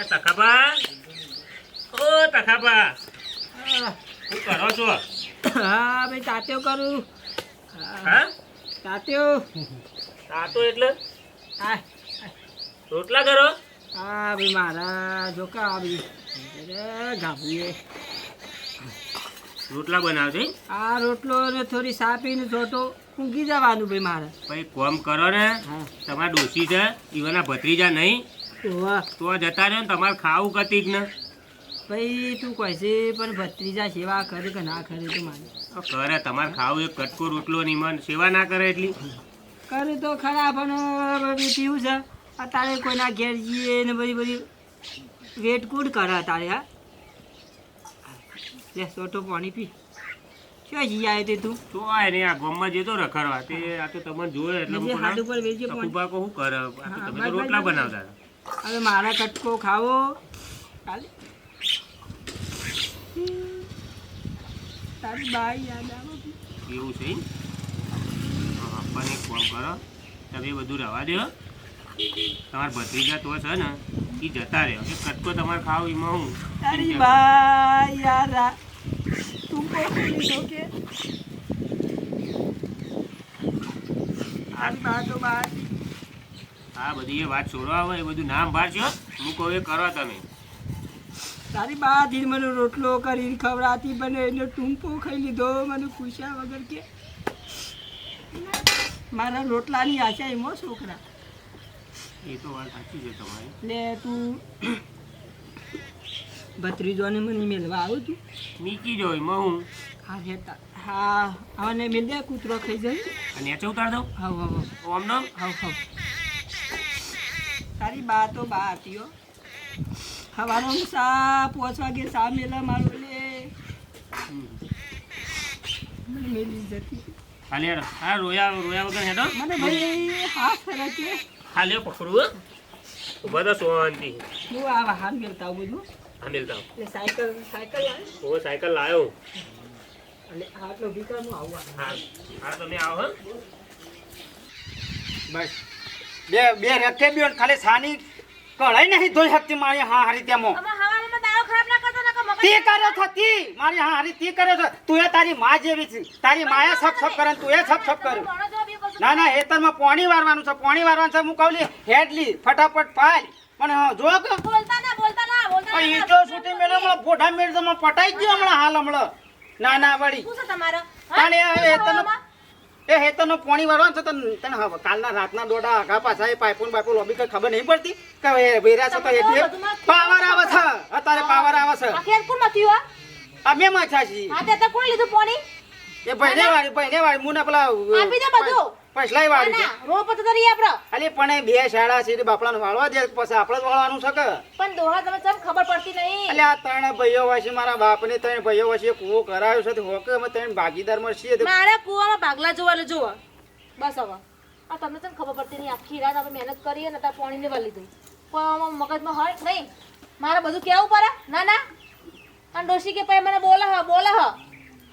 એ તખાબા ઓ તખાબા શું કરો છો? હા ભાઈ તાત્યો કરું. હા, તાત્યો. તાતો એટલે? હા. રોટલા કરો? હા ભાઈ મારા જોકા આવી ગાભીએ. રોટલા બનાવજો. આ રોટલો ને થોડી સાપીને જોતો. ઊંઘી જવાનું ભાઈ મારે. ભાઈ કોમ કરો ને હા. તમારા ડોશી છે ઈવાના ભત્રીજા નહીં. વાહ તો જતા રહ્યો ને તમારે ખાવું કતી જ ને. ભાઈ તું કહે છે પણ ભત્રીજા સેવા કરે કે ના કરે તો મારે કરે તમારે ખાવું એક કટકો રોટલો નહીં મન સેવા ના કરે એટલી. કરે તો ખરા પણ પીવું છે? અત્યારે કોઈના ઘેર જઈએ ને બધી બધી વેટ કૂડ કરે અત્યારે હા. લે સોટો પાણી પી. ક્યાં જી આવે તે તું? તો આય ને આ ગામમાં જતો રખડવા તે આ તો તમને જોયે એટલે હું હાડ ઉપર વેજે પણ તકુબા કો હું કરે? આ તો તમે તો રોટલા બનાવતા હવે મારા કટકો ખાવો. કાલે તારી બાઈ યાદ આવે? એવું છે પણ એક ફોન કરો. તમે બધું રવા દો તમારા ભત્રીજા તો છે ને એ જતા રહ્યો એક કટકો તમારે ખાવ એમાં હું તારી બાઈ યાર આ કોઈ લીધો કે તારી બા તો બા આ બધી એ વાત છોડવા હોય એ બધું નામ હું. કહું એ કરો તમે. તારી બા થી મને રોટલો કરીને ખવડાતી બને એનો ટૂંપો ખાઈ લીધો મને પૂછ્યા વગર કે મારા રોટલાની આશા એમાં છોકરા. એ તો વાત સાચી છે તમારી. લે તું ભત્રીજોને મને મેળવા આવું તું. મીકી જો એમાં હું. હા હેતા હા હવે મેલ દે કૂતરો ખાઈ જાય. અને નેચે ઉતાર દઉં? હા હા ઓમ નામ? હા હા તારી બા તો બા આતીઓ હો હવાનો સા પાંચ વાગે સા મેલા મારો લે. મેલી જતી. હાલે હા રોયા રોયા વગર હેડો. મને ભાઈ હા ફરકે હાલે પકડું બધા શાંતિ હું આ હાલ મેલતા આવું બધું. હા મિલતા સાયકલ સાયકલ લાવે હું સાયકલ લાવ્યો એટલે આટલો ભીકાનું આવું હા હા તમે આવો હા. બસ. બે બે રખે બે ખાલી સાની કળાઈ નહીં ધોઈ શકતી મારી હા હારી તેમો. તે કરે છો તી. મારી હા હારી તી કરે છે. તું એ તારી માં જેવી છે. તારી માયા સબ સબ કરે ને તું એ સબ સબ કરે. ના ના હેતરમાં પાણી વારવાનું છે. પાણી વારવાનું છે હું કહું લી હેડલી ફટાફટ પાલ પણ હા જો કે આ ઈંટો છૂટી મેળે હમણાં ફોટા મેળ તો પટાઈ ગયો હમણાં હાલ હમણાં. ના ના તમારો? તાણે એ તને એ હેતરનો પાણી વારવાનું છે તને તને હવે કાલના રાતના દોડા આઘા પાછા એ પાઇપોન બાઇપો લોબી કઈ ખબર નહીં પડતી કે વેરા છે તો એટલે પાવર આવે છે. અત્યારે પાવર આવે છે. અમે માછા છીએ. એ ભાઈને વાળી ભાઈને વાળી મુને પેલા આપી દે બધું. પછલાઈ વાળું છે. અલી પણ બે શાળા છે બાપડાને વાળવા દે પછી આપણે જ વાળવાનું છે કે? ખબર પડતી નહીં? એટલે આ ત્રણ ભાઈઓ વાસી મારા બાપને ત્રણ ભાઈઓ વાસી કૂવો કરાયો છે તો હોકે અમે ત્રણ ભાગીદાર છીએ તો મારે કુવામાં ભાગલા જોવા એટલે જોવા બસ હવે. આ તમને તો ખબર પડતી નહીં આખી રાત આપણે મહેનત કરીએ ને ત્યાં પાણી વાલી દઈ પણ મગજમાં હોય નહીં? મારે બધું કેવું પડે? ના ના. અને ડોશી કે ભાઈ મને બોલા હ બોલા હ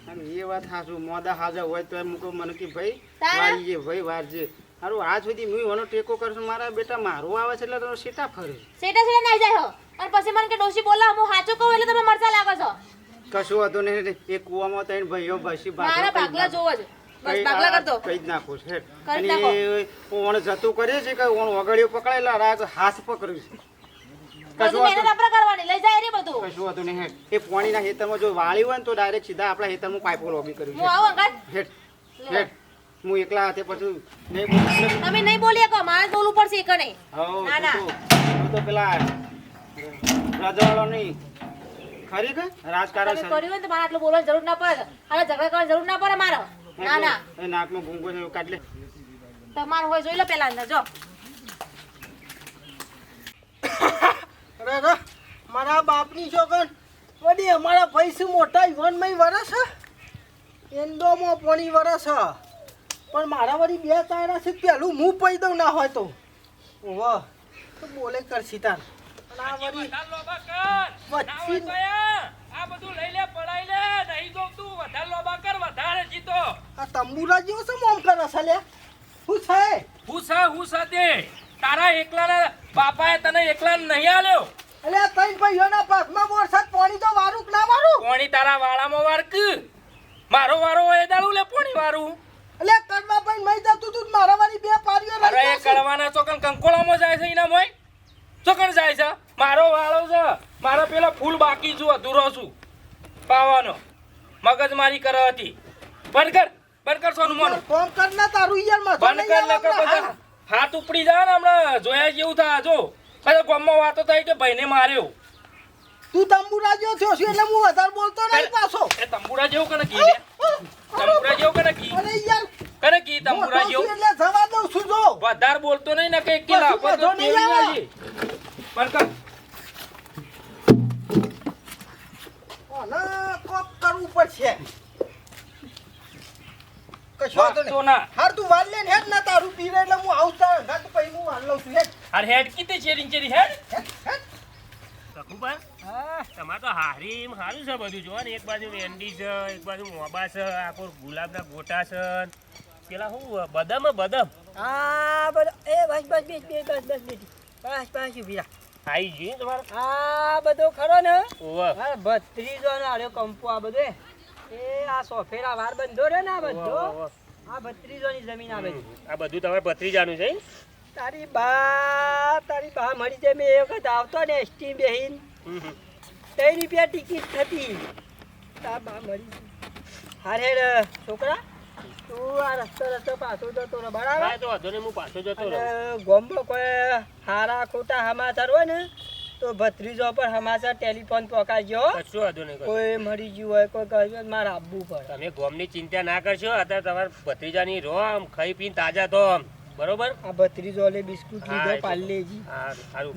એ વાત હાચું. મોદા હાજર હોય તો એમ મૂકો. મને કે ભાઈ વારજે ભાઈ વારજે હારું આજ સુધી હું એનો ટેકો કરશું મારા બેટા મારું આવે છે એટલે તો સીટા ફરે સેટા સેટા નાઈ જાય હો. અને પછી મને કે ડોશી બોલા હું હાચો કહું એટલે તમે મરચા લાગો છો. કશું હતું નહીં એ કુવામાં તઈને ભાઈઓ બસી મારા ભાગલા જોવો જ બસ ભાગલા કરતો. કઈ જ નાખો છે. અને. ઓણ જતું કરે છે કે ઓણ વગડિયો પકડેલા રાગ હાથ પકડ્યું છે. બધું મહેનત આપણે કરવાની લઈ જાય રે બધું. કશું હતું નહીં હેઠ. એ પાણીના ખેતરમાં જો વાળી હોય ને તો ડાયરેક્ટ સીધા આપણા ખેતરમાં પાઇપો લોબી કર્યું હું આવું અંકલ? હેઠ હેઠ. હું એકલા હાથે પછી નહીં બોલું. તમે નહીં બોલીએ કહો મારે બોલવું પડશે એક નહીં ના, ના. તું તો- પેલા રજવાડો નહીં. ખરી કે? રાજકારણ કર્યું હોય તો મારે આટલું બોલવાની જરૂર ના પડે. હવે ઝઘડા કરવાની જરૂર ના પડે મારો. ના ના. એ નાકમાં ભૂંગો છે કાઢ લે. તમારું હોય જોઈ લો પેલા અંદર જો. અરે અરે મારા બાપની છોકર. વડી અમારા પૈસા મોટા યુવાનમાં વરસ. એન્ડોમાં પોણી વરસ. પણ મારા વળી બે તારા છે પેલું હું પૈ દઉં ના હોય તો. વાહ તો બોલે કરશી તાર. અને આ વળી વચ્ચી આ બધું લઈ લે પડાઈ લે નહીં તો તું વધારે લોબા કર વધારે જીતો. આ તંબુરા જેવો શું મોમ કરે છે લે હું છે? હું છે હું છે તે? તારા એકલાના બાપાએ તને એકલા નહીં આલ્યો? એટલે ત્રણ ભાઈઓના પગમાં વરસાદ પાણી તો વારું કે ના વારું? પાણી તારા વાળામાં વારક. મારો વારો હોય દાડું લે પોણી વારું. એટલે કડવા ભાઈ મઈ જતું તું મારા વાળી બે પારીઓ અરે રહી એ જશે. કડવાના ચોકન કંકોળામાં જાય છે એના મોય ચોકન જાય છે? મારો વાળો છે. મારો પેલો ફૂલ બાકી છું અધૂરો છું. પાવાનો મગજ મારી કર હતી. બંધ કર. બંધ કર સોનું મોનું. ફોન કર ના તારું યાર મથો બંધ કર હમણાં. બધા હાથ ઉપડી જા ને હમણાં. જોયા જેવું થાય. જો પછી ગામમાં વાતો થાય કે ભાઈને માર્યો. તું તંબુરા જેવો થયો છે એટલે હું વધારે બોલતો નહીં પાછો. એ તંબુરા જેવું કને કી તંબુરા જેવું કને કી અરે યાર કને કી તંબુરા જેવું? એટલે જવા દઉં છું જો. વધારે બોલતો નહીં ને કે બસ, બધો નહીં આવે. પણ કા? અને કોક કરવું પડશે. કશો વાંધો ના. હાર તું વાળ લે હેડ ના તારું પીરે એટલે હું આવતા ઘાટ પછી હું લઉં છું. હેડ. કીતે ચેરી ચેરી હેડ. હા. તમારે તો હારી સારું છે બધું. જોવા ને એક બાજુ વેન્ડી છે એક બાજુ મોબા છે આખો ગુલાબના ગોટા છે. પેલા શું બદામ હે, બદામ? આ બધો એ બસ બસ બેસ બેસ બસ બસ બેટી બસ બસ ઊભી રાખ આવી જોઈએ તમારે? આ બધો ખરો ને. હા ભત્રીજો ને આર્યો કંપો આ બધો એ આ સોફેરા વાર બંધો રે ને આ બધો. આ ભત્રીજોની જમીન આવે છે. આ બધું તમારે ભત્રીજાનું છે? તારી બા તારી બા મરી જાય મેં એ વખત આવતો ને એસટી બેહીન. ત્રણ રૂપિયા ટિકિટ થતી. તાર બા મરી હારે છોકરા તું આ રસ્તો રસ્તો પાછો જતો રહે બરાબર? તો વાંધો નહીં હું પાછો જતો રહું. અને કોઈ હારા ખોટા સમાચાર હોય ને તો ભત્રીજો પર હમાસા ટેલિફોન પકાજો કશું વાંધો નહીં કોઈ મરી ગયું હોય કોઈ કહ્યું હોય, મારે આપવું પડે. તમે ગોમની ચિંતા ના કરશો અત્યારે તમારે ભત્રીજાની રો આમ ખાઈ પીને તાજા તો આમ. બરોબર? આ ભત્રીજો લે બિસ્કુટ લીધો. પાર્લેજી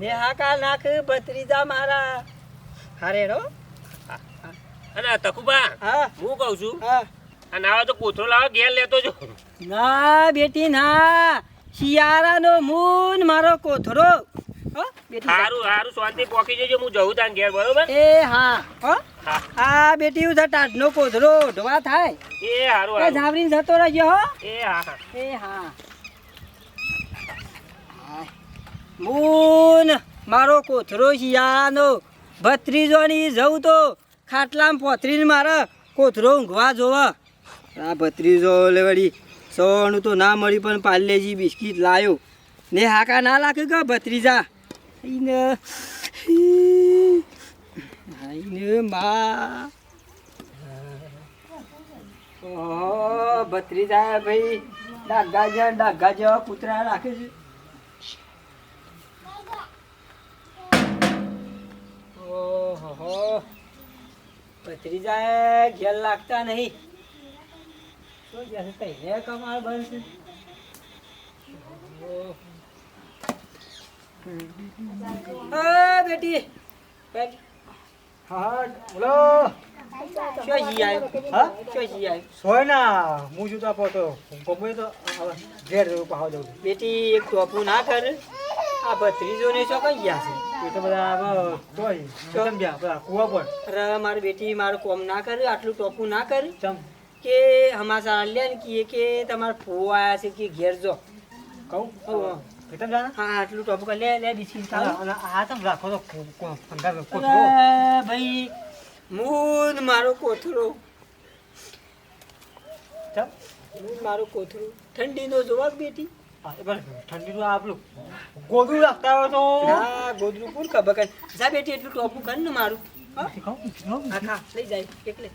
ને હા કા નાખ ભત્રીજા મારા. હારે રો અને તકુબા હા. હું કહું છું હા. આ નાવા તો કોથરો લાવો ઘેર લેતો જો. ના બેટી ના. શિયાળાનો મૂન મારો કોથરો. સારું સારું શાંતિ પોકી જજો હું જઉં તાન ઘેર બરોબર? એ હા આ બેટી હું ટાઢનો કોથરો ઢોવા થાય. એ સારું એ સારું ઝાવરીને જતો રહેજો હો. એ હા હા. એ હા. મૂન મારો કોથરો શિયાળાનો ભત્રીજોની જવું તો ખાટલામાં પોથરીને મારા કોથરો ઊંઘવા જોવા. આ ભત્રીજો લેવડી સોનું તો ના મળી પણ પાર્લેજી બિસ્કીટ લાયો. ને હાકા ના લાગે કે ભત્રીજા? આઈને આઈને મા ઓહો ભત્રીજા ભાઈ ડાગા જેવા ડાગા જેવા કૂતરા રાખે છે ઓહો ભત્રીજા ઘેર લાગતા નહીં શું જશે તઈને કમાલ બનશે ઓહો. બેટી. બેટ. હા બોલો. શું જી આવ્યો હા? શું આવ્યો સોય ના હું જુદા પોતો ગમે તો ઘેર જવું પાહો જવું બેટી એક ટોપું ના કર આ ભત્રીજો ને શું કઈ ગયા છે. એ તો બધા તોય ચમ બધા કુવા પર. અરે મારી બેટી મારું કોમ ના કરે આટલું ટોપું ના કર. ચમ કે હમાસા લે ને કીએ કે તમારા ફૂ આયા છે કે ઘેર જો. કહું? હા. જાના હા આટલું ટોપું કર લે લે ખાવ આ તમ રાખો તો કોથળો. ભાઈ મૂન મારો કોથળો મૂન મારો કોથળો ઠંડીનો જવાબ બેટી બસ ઠંડીનું આ પેલું ગોદડું રાખતા હોય તો હા ગોદરું કોણ ખબર કરે જા બેટી એટલું ટોપું કર ને મારું હા ખા લઈ જાય એટલે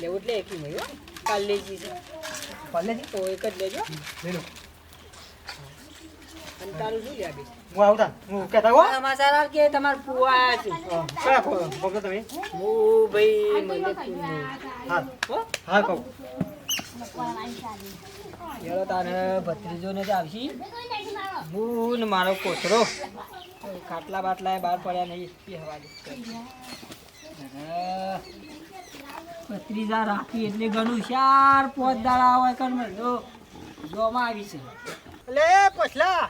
લેવું એટલે એકલી કાલ લઈ જઈશ કાલે તો એક જ લેજો લઈ લો અને તારું શું લ્યા હું આવતા. હું કહેતા હો. સમાચાર કે તમારા ફુવા છે. કયા કહો કહો તમે? હું ભાઈ મને હા. હા? કહું. હેલો તારે ભત્રીજો ને જ આવશી. હું મારો કોથરો ખાટલા બાટલા એ બહાર પડ્યા નહીં એ હવા ભત્રીજા રાખી એટલે ઘણું ચાર પોત દાડા હોય કર મને જોમાં આવી છે. એટલે પછલા.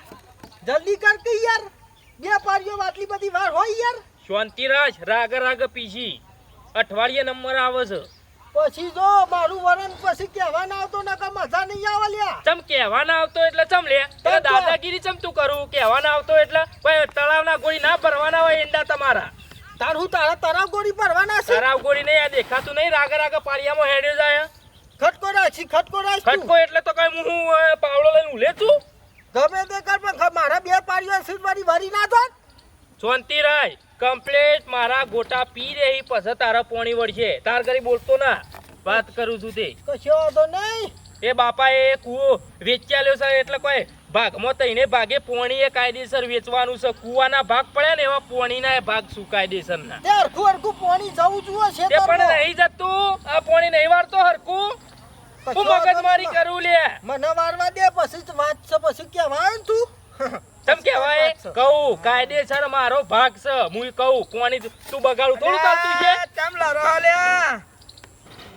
જલ્દી કર કે યાર. બે પારીઓ આટલી બધી વાર હોય યાર. શાંતિરાજ રાગ રાગ પીજી. અઠવાડિયે નંબર આવે છે. પછી જો મારું વરણ પછી કહેવા ના આવતો નકર મજા નહીં આવે લ્યા. ચમ કહેવા ના આવતો એટલે ચમ લે? તો દાદાગીરી ચમ તું કરું? કહેવા ના આવતો એટલે ભાઈ તળાવના ગોળી ના ભરવાના હોય એંડા તમારા. તાર હું તારા તરાવ ગોળી ભરવાના છે? તળાવ ગોળી નહીં આ દેખાતું નહીં. રાગે રાગે પાળિયામાં હેડ્યો જાય. ખટકો રાખ ખટકો રાખ ખટકો એટલે તો કઈ હું પાવડો લઈને ઉલે છું? ગમે તે કર પણ મારા બે પાડીઓ સીટ મારી ભરી ના થાત. શાંતિ રાય કમ્પ્લેટ મારા ગોટા પી રહી પછી તારા પોણી વળશે. તાર કરી બોલતો ના વાત કરું છું તે. કશો વાંધો નહીં. એ બાપા એ કૂવો વેચ્યા લ્યો સર એટલે કોઈ ભાગમાં તઈને ભાગે પોણી એ કાયદેસર વેચવાનું છે. કૂવાના ભાગ પડ્યા ને એવા પોણીના એ ભાગ શું કાયદેસર ના તે અરખું અરખું પોણી જવું જુઓ છે તે પણ નહીં જતું આ પોણી નહીં વાળતો હરકું હું મગજમારી કરું લે. મને વારવા દે પછી વાત છે પછી ને તું. તમ કહેવાય કહું કાયદેસર મારો ભાગ છે. હું કહું કોની તું બગાડું થોડું ચાલતું છે? ચમ લડો લ્યા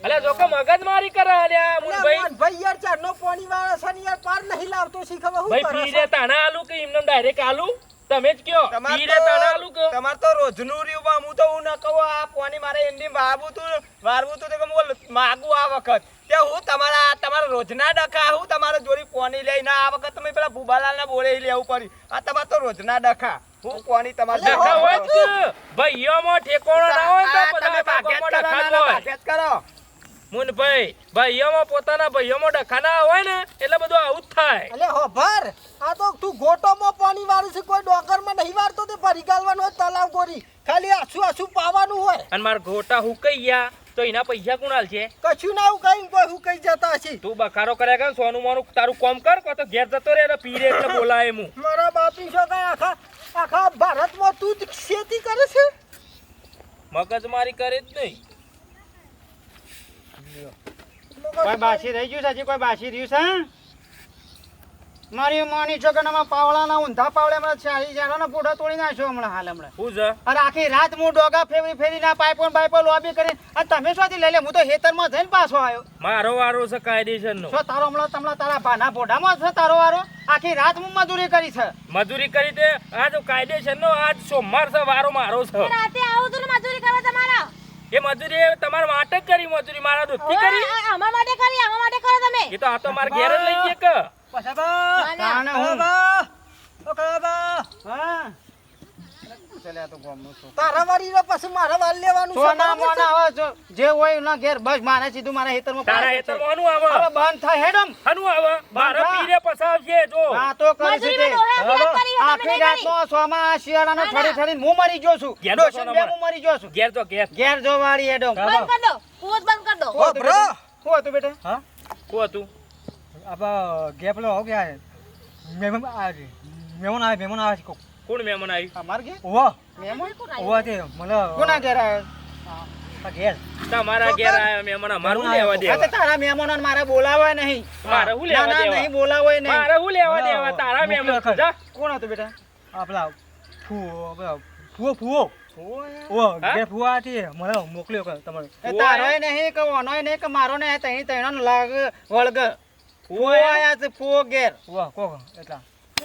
અલે જોકો મગજમારી કરે અલ્યા મુન ભાઈ ભાઈ યાર ચારનો પાણી વાળા સન યાર પાર નહીં લાવતો શીખવા હું ભાઈ પીરે તાણા આલુ કે એમને ડાયરેક્ટ આલુ? તમે જ કયો તમાર પીરે તાણા કે તમાર તો રોજનું રહ્યું બા. હું તો હું ન કહું આ પોની મારે એમની વાવું તું વારવું તું તો કે હું માગું આ વખત. તે હું તમારા તમારા રોજના ડખા હું તમારા જોડી પોની લઈને આ વખત તમે પેલા ભૂબાલાલને બોલે લેવું પડી આ તમારે તો રોજના ડખા. હું કોની તમારે ડખા હોય ભાઈઓમાં ઠેકોણો ના હોય તો તમે બધા ભાગ્યે કરો, ડખા જ ના, ના, હોય ભાગ્યે જ કરો મુન ભાઈ ભાઈઓમાં પોતાના ભાઈઓમાં ડખાના હોય ને એટલે બધું આવું જ થાય. એટલે હો ભર! આ તો તું ગોટોમાં પાણી વાળું છે કોઈ ડોકરમાં નહીં વાળતો તે ભરી ગાલવાનું હોય તલાવ ગોરી ખાલી આછું આછું પાવાનું હોય. અને મારા ગોટા હુકાઈ ગયા તો એના પૈસા કુણાલ છે કશું ના કઈ કોઈ હું કઈ જતા હશે. તું બખારો કર્યા કર સોનું મારું તારું કોમ કર કો તો ઘેર જતો રે પીરે એટલે બોલાય હું. મારા બાપી છો કઈ આખા આખા ભારતમાં તું જ ખેતી કરે છે? મગજમારી કરે જ નહીં. કોઈ બાસી રહી ગયું છે હજી? કોઈ બાસી રહ્યું છે? મારી માની છોકરામાં પાવડાના ઊંધા પાવડામાં ચાલી જાણો ફોટો તોડી નાખ્યો હમણાં હાલ હમણાં. શું છે? અરે આખી રાત હું ડોગા ફેરી પાઇપો ને બાઇપો લોબી કરી અને તમે શોથી લઈ લે હું તો હેતરમાં જઈને પાછો આવ્યો. મારો વારો છે કાયદેસર નો શું તારો હમણાં તમને તારા ભાના ભોડામાં છે તારો વારો? આખી રાત હું મજૂરી કરી છે. મજૂરી કરી તે આજ કાયદેસર નો આજ સોમવાર છે વારો મારો છે. રાતે આવું તું મજૂરી કરવા તમારા. એ મજૂરી એ તમારા માટે જ કરી મજૂરી મારા દૂધથી કરી? આ- આ અમારા માટે કરી અમારા માટે કરો તમે. એ તો આ તો માર ઘેર જ લઈ ગયા કે. તાણે હું હા. ચાલ્યા તો ગામનું છું. તારા વાળી રે પછી મારા વાળ લેવાનું છે, સોના બરાબર છે? મોના આવે જો જે હોય એના ઘેર બસ મારે સીધું મારા હેતરમાં તારા પાડે હેતર છે. મોનું આવે હવે બંધ થાય હેડમ હનું આવે મારા બાંધા. પીરે પસાવશે જો હા તો કરી છે તે. મજૂરીમાં ડોહા ફિયાદ કરી, અમે આખી નહીં કરી. રાતનો સોમાં શિયાળાનો ના, ના. ઠરી ઠરીને હું મરી ગયો છું ઘેર ડોશીને સોના બે મળે. હું મરી ગયો છું ઘેર તો ઘેર ઘેર જો વાળી હેડમ બંધ કર દો કૂવો જ બંધ કર દો શું હતું બ્રો. બેટા? શું હતું બેટા કોણ હતું अब गैप लो हो गया है मेमन आ गए मेमन आए मेमन आए को કોણ મહેમાન આવી અમાર ઘેર? ઓવા મહેમાન ઓવા તે મને કોના ઘેર આવ્યો ઘેર. તમારા ઘેર આવ્યા મહેમાન અમારું લેવા દેવા. તારા મહેમાનો મારે બોલાવા નહીં. મારે હું લેવા દેવા? નહીં બોલાવા નહીં. મારે હું લેવા દેવા? તારા મહેમાન જા. કોણ હતો બેટા? આપલા ફૂ ફૂ ફૂ ઓ મોકલ્યો તમારે. તમારો તારોય નહીં કે ઓનોય નહીં કે મારો નહીં લાગ વળગ. ફુવો ઘેર.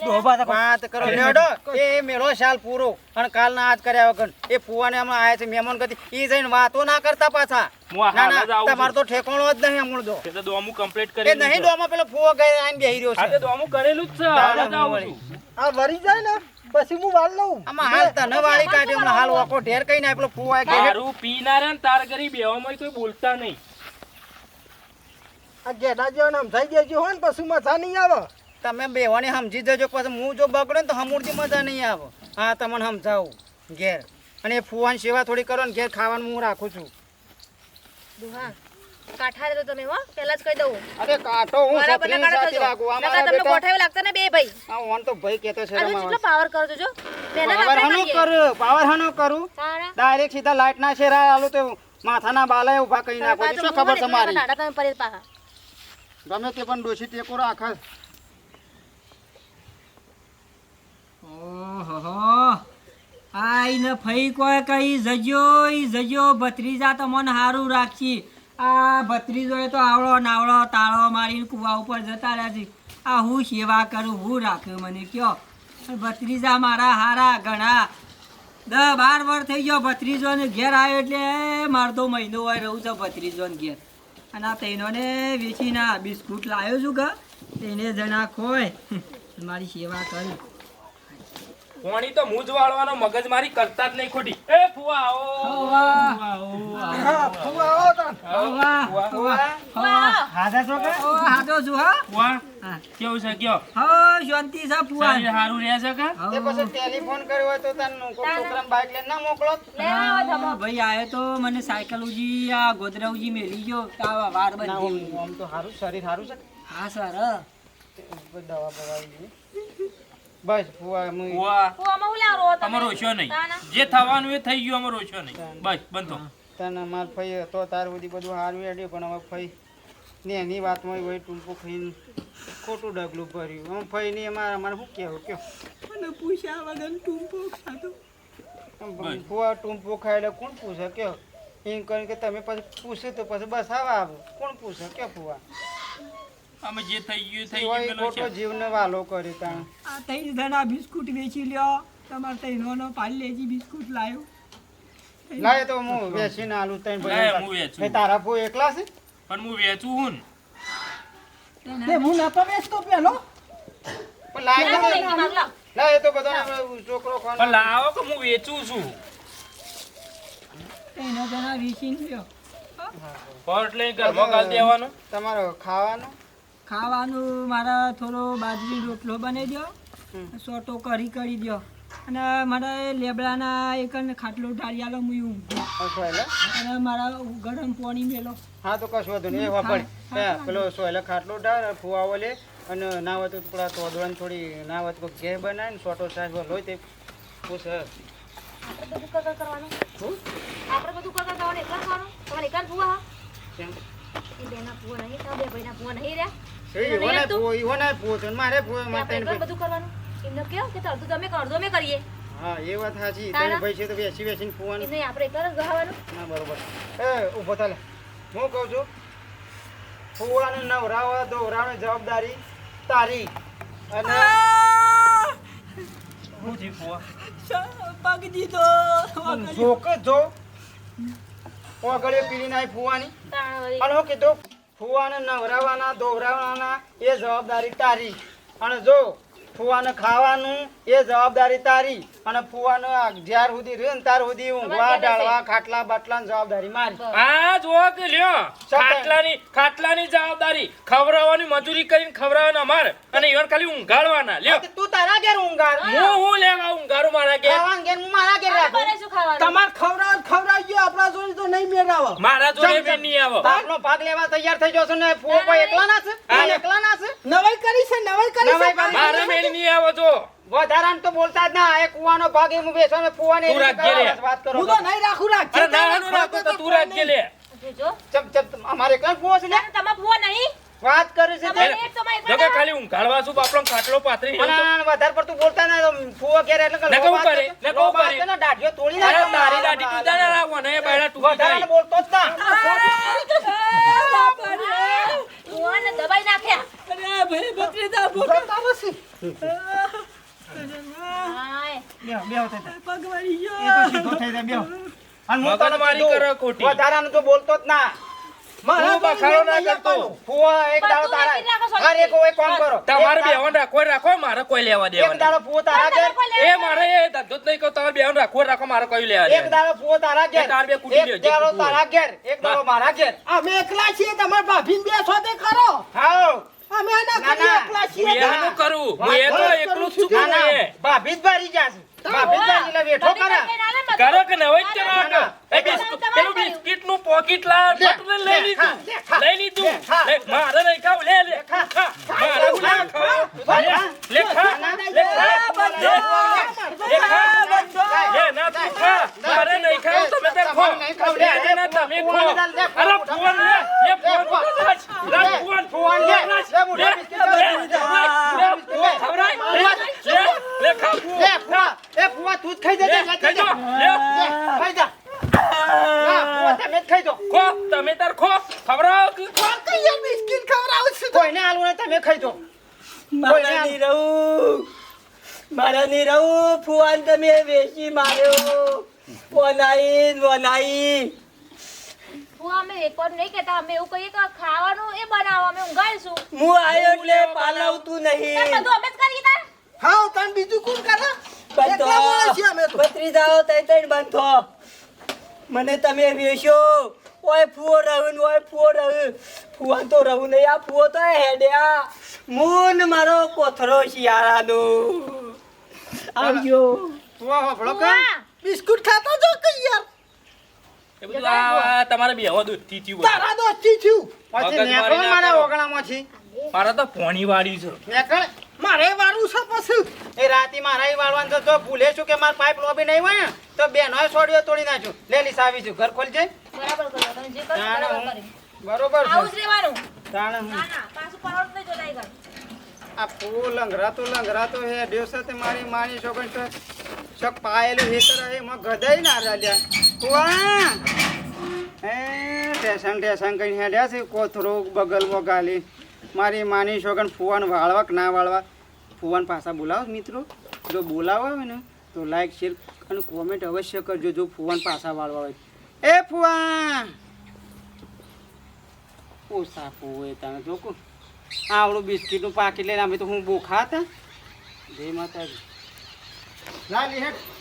વાત કરો. લેડો એ મેળો શાલ પૂરો. અને કાલ ના આજ કર્યા વગર. એ ફુવાને હમણાં આયા છે મહેમાન ગતિ ઈ જઈને વાતો ના કરતા પાછા. હું આ ના હાલ જ ના આવું તમારે તો ઠેકાણો જ નહીં હમણાં તો. તો દોમું કમ્પ્લીટ એ નહીં છે. પેલો ફુવો ગઈ આઈને બેહી રહ્યો છે. દોમું કરેલું જ છે. હાલ જ આવું છું. આ વરી જાય ને પછી હું વાળ લઉં. આમાં હાલ તને વાળી કાઢી હમણાં હાલ ઓકો ઢેર કઈ ના પેલો ફુવો કે મારું પીનારા ને તાર ગરી બેવામાં કોઈ બોલતા નહીં. આ ગેડા જેવા સમજાઈ દેજો હોય ને પછી માથા નહીં આવે. તમે બેવાની સમજી જજો પછી હું જો બગડે ને તો હમુરથી મજા નહીં આવે. હા તમને સમજાવું. ઘેર. અને એ ફુવાની સેવા થોડી કરો ને ઘેર ખાવાનું હું રાખું છું. દુહા કાઠા દેજો તમે હો પહેલા જ કહી દઉં. અરે કાંટો હું મારા છત્રીની બંને કાઢા સાથે રાખું. આ તમને બેટા લાગતા ને બે ભાઈ. આ ઓન તો ભાઈ કહેતો છે. પાવર કરો પાવર આપણે કરું પાવર હાનો કરું. ડાયરેક્ટ સીધા લાઈટ ના શેરા આલું તો માથાના બાલા ઊભા કરી નાખો. શું ખબર તમારી? તમે ગમે તે પણ ડોશી ટેકો રાખે. ઓહો. આઈને ફઈ કોઈ કઈ જજો ઈ, જજો, ભત્રીજા તો મને સારું રાખી આ ભત્રીજોએ તો આવડો નાવડો તાળો મારીને કુવા ઉપર જતા રહ્યા છે. આ હું સેવા કરું, હું રાખ્યું? મને કયો. ભત્રીજા મારા હારા ઘણા. દસ બાર વાર થઈ ગયો ભત્રીજો ને ઘેર આવ્યો એટલે મારો તો મહિનો હોય રહું છું ભત્રીજો ને ઘેર. અને આ તૈનોને વેચીને બિસ્કુટ લાવ્યો છું કે તેને જણા ખોય, મારી સેવા કરી. પોણી તો મૂજ વાળવાનો મગજ મારી કરતા જ નહીં ખોટી. એ ફુવા આવો ફુવા. હાજા છો કે? ઓ, હાથો છું હા. ફુવા કેવું છે કયો? હા શાંતિ છે ફુવા. સારું રહે છે કે? તે પછી ટેલિફોન કર્યો હોય તો તને છોકરાને બાઈક લઈને ના મોકલો. ભાઈ આયો તો મને સાયકલ ઉજી આ ગોદરા ઉજી મેલી ગયો તા વાર બધી. આમ તો સારું શરીર સારું છે હા સર દવા બવા. બસ ફુવા હું ફુવા ફુવામાં હું લાવો તમે. અમારો ઓછો નહીં. જે થવાનું એ થઈ ગયું અમારો ઓછો નહીં. બસ બંધો તને માર ફઈ તો તાર બધી બધું હારું હેડ્યું પણ હવે ફઈ ને એની વાતમાં હોય ટૂંપું ખાઈને ખોટું ડગલું ભર્યું. હું ફઈ ને મારા અમારે શું કહેવું કયો? મને પૂછ્યા વગર ટૂંપો ખાધો ફુવા ટૂંપો ખાય એટલે કોણ પૂછે કયો? એમ કરીને કે તમે પછી પૂછે તો પછી બસ આવા આવો. કોણ પૂછે કે ફુવા અમે જે થઈ ગયું થઈ ગયું પેલો ખોટો છે. જીવને વાલો કર્યો ત્યાં આ તઈ ધણા બિસ્કુટ વેચી લ્યો. તમારે ત્રણોનો પાલી લેજી બિસ્કુટ લાવ્યો લાય તો હું વેચીને આલું તઈ લાય હું વેચું. ભાઈ તારા પો એકલા છે? પણ હું વેચું હું ને. તે હું નતો વેચતો પેલો. પણ લાય લાય તો બધાને છોકરો પણ લાવો કે હું વેચું છું? એનો જણા વેચીને લ્યો. પટ લઈ ઘરમાં ગાલ દેવાનો. તમારો ખાવાનો? ખાવાનું મારા થોડો બાજરી રોટલો બનાવી દો સોટો કરી કરી દો અને મારા લેબડાના એક ખાટલો ઢાળિયાલો આલો હું અને મારા ગરમ પાણી મેલો. હા તો કશું વધુ નહીં. વાપર. પેલો સોયલા ખાટલો ઢાળ ફુવાવો લે અને ના હોય તો પેલા તોદળાને થોડી ના હોય તો ઘેર બનાય ને સોટો સાસ લોય તે પૂછ. આપણે બધું કકર કરવાનું. આપણે બધું કકર કરવાનું. એકલા તમારે એકલા ફુવા હા? કેમ? એ બેના ફુવા નહીં તમારા બે ભાઈના ફુવા નહીં રહ્યા. મારે બધું કરવાનું? એમને કહો કે અડધું તમે કરો અમે કરીએ. હા એ વાત સાચી. તારા? પૈસે તો બેસી બેસીને એમ નહીં આપણે ગહાવાનું ના બરોબર. એ ઊભો થાલે હું કહું છું ફુવાને નવરાવા દોરાવાની જવાબદારી તારી. અને શું જી ફુવા? પગ દીધો. જોક જો ઓગળે પીડી નાય ફુવાની. અને હું કીધું ફુવાને નવરાવાના દોહરાવાના એ જવાબદારી તારી. અને જો ફુવાને ખાવાનું એ જવાબદારી તારી. અને ફુવાને જ્યાર સુધી રહ્યો ને ત્યાર સુધી ઊંઘવા તમારે ડાળવા ખાટલા બાટલા જવાબદારી મારી. હા જો કે લ્યો. ખાટલાની ખાટલાની જવાબદારી. ખવડાવવાની મજૂરી કરીને ખવરાવવાના માર. અને ઈવન ખાલી ઊંઘાડવાના. લ્યો. તું તારા ઘેર ઊંઘાડ. હું હું લેવા ઊંઘાડું મારા ઘેર? ખાવાનું ઘેર હું મારા ઘેર રાખું. તમાર ખવડાવ ખવડાવી ગયો આપણા જોડે તો નહીં મેળાવો. મારા જોડે બી નહીં આવો. આપનો ભાગ લેવા તૈયાર થઈ જશો ને? ફુવો કોઈ એકલા ના છે? એકલા ના છે? નવાઈ કરી છે નવાઈ કરી છે. મારા મેળ નહીં આવો જો. વધારાને તો બોલતા જ ના. એ કુવાનો ભાગ એમ બેસવાનો ફુવાને તું રાખજે લે. વાત કરો હું તો નહીં રાખું રાખજે અરે નાનું રાખો તો તું રાખજે લે જોજો ચમ ચમ અમારે કઈ જ ફુવો છે ને તમારા ફુવા નહીં? વાત કરે છે તે. તમારે એક તમારે જો એકલા ખાલી ઊંઘાડવા શું બાપડો ખાટલો પાથરી અને વધારે પડતું બોલતા ના ફુવા કેરે એટલે કે ને કહું કરે, છે, ને કહું કરે. ને દાઢીઓ તોડી ના નાખે. તારી દાઢી તું તારે રાખવા ને એ બાયડા ટૂંકી વધારાને બોલતો જ ના ઓને દબાઈ નાખ્યા અરે ભાઈ બકરી દા નથી. હાય. બેહો, બેહો તે તો. પગ એ તો સીધો થઈ જાય, બેહો. અને હું તને મારી કરે ખોટી. વધારાનું તો બોલતો જ ના મારા બખાડો ના કરતો. આપવાનો. એક દાડો તારા અરે એક એક કામ કરો? તમારે બેહન રાખો રાખો મારે કોઈ લેવા એક દેવા દાડો ફુવો તારા ઘેર. એ મારે એ ધંધો નહીં કહું તમારે બેહન રાખો રાખો મારે કોઈ લેવા એક દેવા દાડો ફુવો તારા ઘેર. તાર બે કૂટી એક દાડો તારા ઘેર. એક દાડો મારા ઘેર. અમે એકલા છીએ તમારા ભાભીને બેસો તે કરો. હાઓ અમે આના ના. એકલા હું છીએ એનું કરું. હું એ તો એકલું છું. કરું એ ભાભી જ બારી જાશે ભાભી જ બારી એટલે બેઠો કરે લે. કરો કે લેખા જ કરો. એ બિસ્કુટ પેલું બિસ્કિટનું પોકેટ લે, લેખા લે, લઈ લીધું. લે. લઈ લીધું. લે, ખા. લે મારે નહીં ખાવ. લે લે. ખા. મારે હું ના ખાવ. લે ખા. લે ખા. લે લે ખા લે ના તું ખા મારે નહીં ખાવ તમે તાર ખો તમારે નહીં ખાવ, લે, લે ના તમે ખો ફુવાને લે, અરે ફુવાન લે લે ફુવાન ફુવાન. તો રાજ રાજ ફુવાન ફુવાન લે, રાજ, લે, મોટા લે, બિસ્કિટ લે, લે, લે, ફુવાન ખવડાય લે લે લે ખા લે ફુવા એ ફુવા તું જ ખાઈ જજે લે લે, ખાઈ જો લે, લે ખાઈ જા ના, ફુવા તમે જ ખાઈ જો ખો તમે તાર ખો ખવડાવો કે કઈ બિસ્કિટ ખવડાવું છું કોઈને આલુ નહીં તમે ખાઈ જો મારે નહીં રહું મારા ની રહું ફુવાન તમે વેચી માર્યો વનાઈ વનાઈ હું અમે એક વાર નહીં કહેતા અમે એવું કહીએ કે ખાવાનું એ બનાવો અમે ઊંઘાડીશું હું આયો એટલે તાર નહીં. બધું અમે જ કરી તાર હા તને બીજું કોણ કરે બંધો. ભત્રીજાઓ તઈ તઈ બંધો. મને તમે વેશો. ઓય ફુઓ રહું ને ઓય ફુઓ રહું. ફુવાન તો રહું નહીં. આ ફુઓ તો હેડ્યા. મૂન મારો કોથરો શિયાળાનો. આવ્યો તું આ હોભળો કે? બિસ્કુટ ખાતો જો કે યાર? એ બધું આ તમારે બેહવા દૂધથી થયું તારા દોસ્તી થયું. પછી નેકળો મારી ઓગણામાં ઓગણામાંથી. મારે તો પોણી વાળ્યું છે. નેકળ મારે વાળું છે પછી. એ રાતે મારા વાળવાનું તો તો ભૂલે છું કે માર પાઇપ લોબી નહીં હોય ને તો બેનોય છોડ્યો તોડી નાખ્યું લે લીસ આવી છું ઘર ખોલજે. બરાબર તમે જે આવું છે. જ રહેવાનું. તાણે ના ના પાછું પરવડ નહીં ગયું આ ફૂલ લંઘરાતો લંઘરાતો હે દિવસે તે મારી માની છોકરી તો શક પાયેલું હેતર હે માં ગધાઈ ના રાલ્યા. કુવા એ ટેશન ટેશન કઈ હેડ્યા છે કોથરો બગલમાં ગાલી મારી માની છોકરાને ફુવાન વાળવા કે ના વાળવા. ફુવાન પાછા બોલાવો મિત્રો. જો બોલાવો આવે ને, તો લાઈક શેર અને કોમેન્ટ અવશ્ય કરજો જો ફુવાન પાછા વાળવા હોય. એ ફુવા સાપુ હોય તમે જો આવડું બિસ્કીટનું પાકીટ લઈને અમે તો હું બોખા હતા. જય માતાજી. લાલી હેઠ